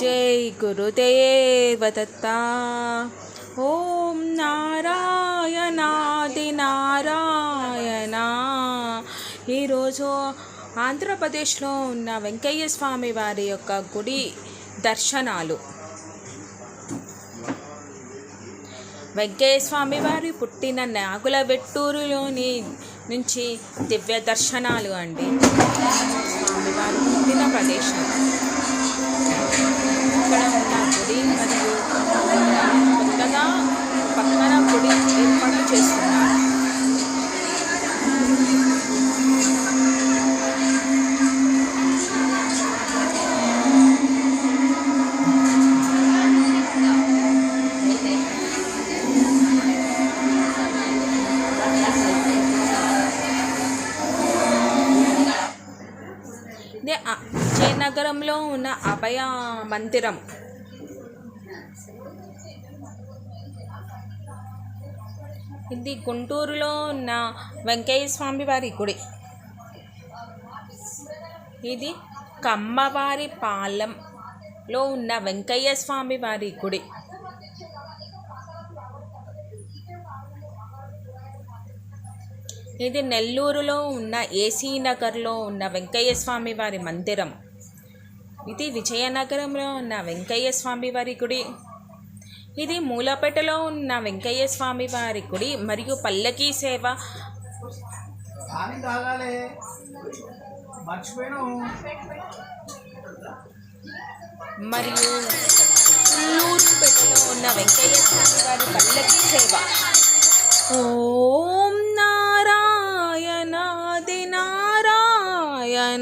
జై గురుదేవదత్త ఓం నారాయణాది నారాయణ. ఈరోజు ఆంధ్రప్రదేశ్లో ఉన్న వెంకయ్య స్వామి వారి యొక్క గుడి దర్శనాలు. వెంకయ్య స్వామి వారి పుట్టిన నాగుల వెట్టూరులోని నుంచి దివ్య దర్శనాలు అండి. స్వామివారి పుట్టిన ప్రదేశం. విజయనగరంలో ఉన్న అభయ మందిరం. ఇది గుంటూరులో ఉన్న వెంకయ్య స్వామి వారి గుడి. ఇది కమ్మవారి పాలెంలో ఉన్న వెంకయ్య స్వామి వారి గుడి. ఇది నెల్లూరులో ఉన్న ఏసీ నగర్లో ఉన్న వెంకయ్య స్వామి వారి మందిరం. ఇది విజయనగరంలో ఉన్న వెంకయ్య స్వామి వారి గుడి. ఇది మూలపేటలో ఉన్న వెంకయ్య స్వామి వారి గుడి మరియు పల్లకీ సేవ. మరియు ఉల్లూరుపేటలో ఉన్న వెంకయ్య స్వామి వారి పల్లకీ సేవ. ఓం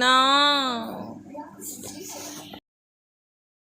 నారాయణాది నారాయణ